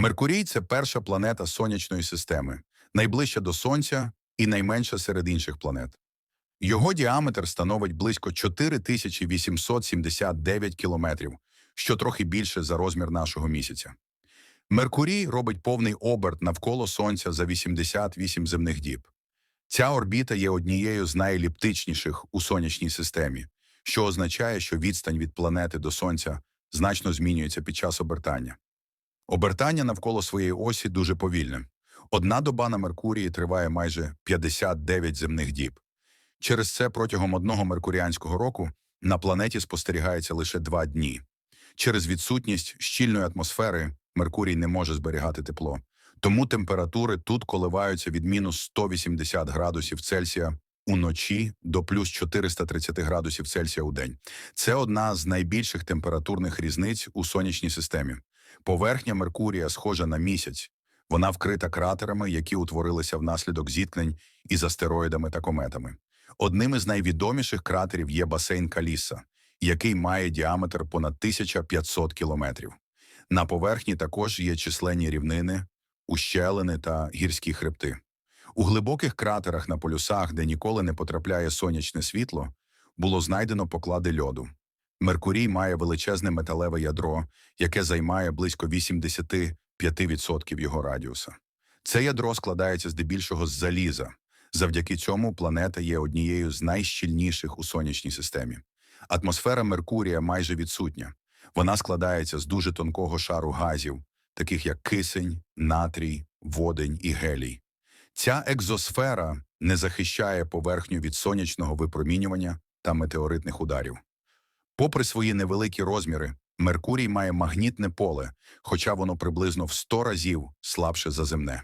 Меркурій це перша планета сонячної системи, найближча до Сонця і найменша серед інших планет. Його діаметр становить близько 4879 кілометрів, що трохи більше за розмір нашого місяця. Меркурій робить повний оберт навколо Сонця за 88 земних діб. Ця орбіта є однією з найліптичніших у сонячній системі, що означає, що відстань від планети до Сонця значно змінюється під час обертання. Обертання навколо своєї осі дуже повільне. Одна доба на Меркурії триває майже 59 земних діб. Через це протягом одного меркуріанського року на планеті спостерігається лише два дні. Через відсутність щільної атмосфери Меркурій не може зберігати тепло. Тому температури тут коливаються від мінус 180 градусів Цельсія уночі до плюс 430 градусів Цельсія у день. Це одна з найбільших температурних різниць у сонячній системі. Поверхня Меркурія схожа на місяць. Вона вкрита кратерами, які утворилися внаслідок зіткнень із астероїдами та кометами. Одним із найвідоміших кратерів є басейн Каліса, який має діаметр понад 1500 кілометрів. На поверхні також є численні рівнини, ущелини та гірські хребти. У глибоких кратерах на полюсах, де ніколи не потрапляє сонячне світло, було знайдено поклади льоду. Меркурій має величезне металеве ядро, яке займає близько 85% його радіуса. Це ядро складається здебільшого з заліза. Завдяки цьому планета є однією з найщільніших у сонячній системі. Атмосфера Меркурія майже відсутня. Вона складається з дуже тонкого шару газів, таких як кисень, натрій, водень і гелій. Ця екзосфера не захищає поверхню від сонячного випромінювання та метеоритних ударів. Попри свої невеликі розміри, Меркурій має магнітне поле, хоча воно приблизно в 100 разів слабше за земне.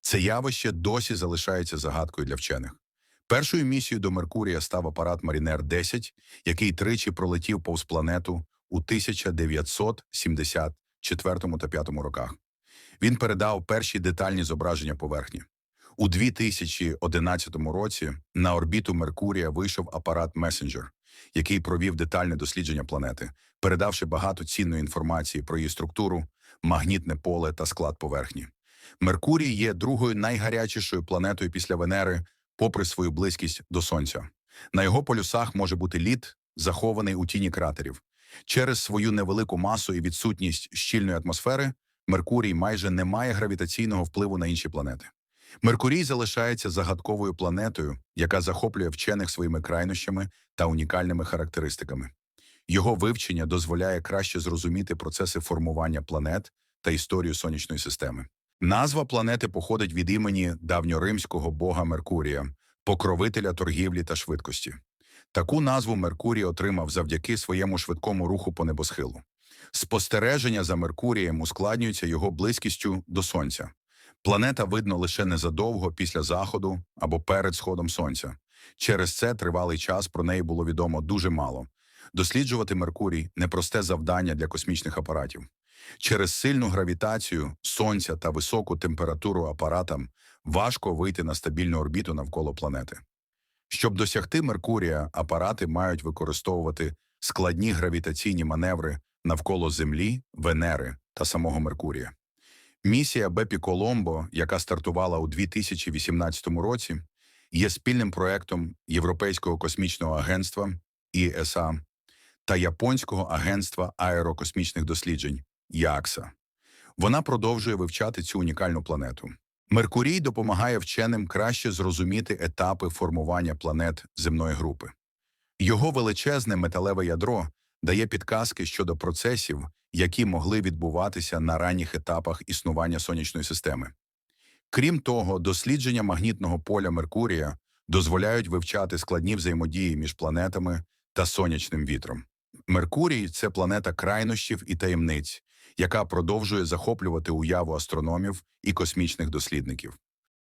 Це явище досі залишається загадкою для вчених. Першою місією до Меркурія став апарат Марінер 10, який тричі пролетів повз планету у 1974 та 5 роках. Він передав перші детальні зображення поверхні. У 2011 році на орбіту Меркурія вийшов апарат Месенджер, який провів детальне дослідження планети, передавши багато цінної інформації про її структуру, магнітне поле та склад поверхні. Меркурій є другою найгарячішою планетою після Венери, попри свою близькість до Сонця. На його полюсах може бути лід, захований у тіні кратерів. Через свою невелику масу і відсутність щільної атмосфери Меркурій майже не має гравітаційного впливу на інші планети. Меркурій залишається загадковою планетою, яка захоплює вчених своїми крайнощами та унікальними характеристиками. Його вивчення дозволяє краще зрозуміти процеси формування планет та історію сонячної системи. Назва планети походить від імені давньоримського бога Меркурія, покровителя торгівлі та швидкості. Таку назву Меркурій отримав завдяки своєму швидкому руху по небосхилу. Спостереження за Меркурієм ускладнюються його близькістю до Сонця. Планета видно лише незадовго після заходу або перед сходом Сонця. Через це тривалий час про неї було відомо дуже мало. Досліджувати Меркурій непросте завдання для космічних апаратів. Через сильну гравітацію Сонця та високу температуру апаратам важко вийти на стабільну орбіту навколо планети. Щоб досягти Меркурія, апарати мають використовувати складні гравітаційні маневри навколо Землі, Венери та самого Меркурія. Місія Бепі Коломбо, яка стартувала у 2018 році, є спільним проектом Європейського космічного агентства ІСА та Японського агентства аерокосмічних досліджень ЯКСА. Вона продовжує вивчати цю унікальну планету. Меркурій допомагає вченим краще зрозуміти етапи формування планет земної групи. Його величезне металеве ядро дає підказки щодо процесів, які могли відбуватися на ранніх етапах існування сонячної системи. Крім того, дослідження магнітного поля Меркурія дозволяють вивчати складні взаємодії між планетами та сонячним вітром. Меркурій це планета крайнощів і таємниць, яка продовжує захоплювати уяву астрономів і космічних дослідників.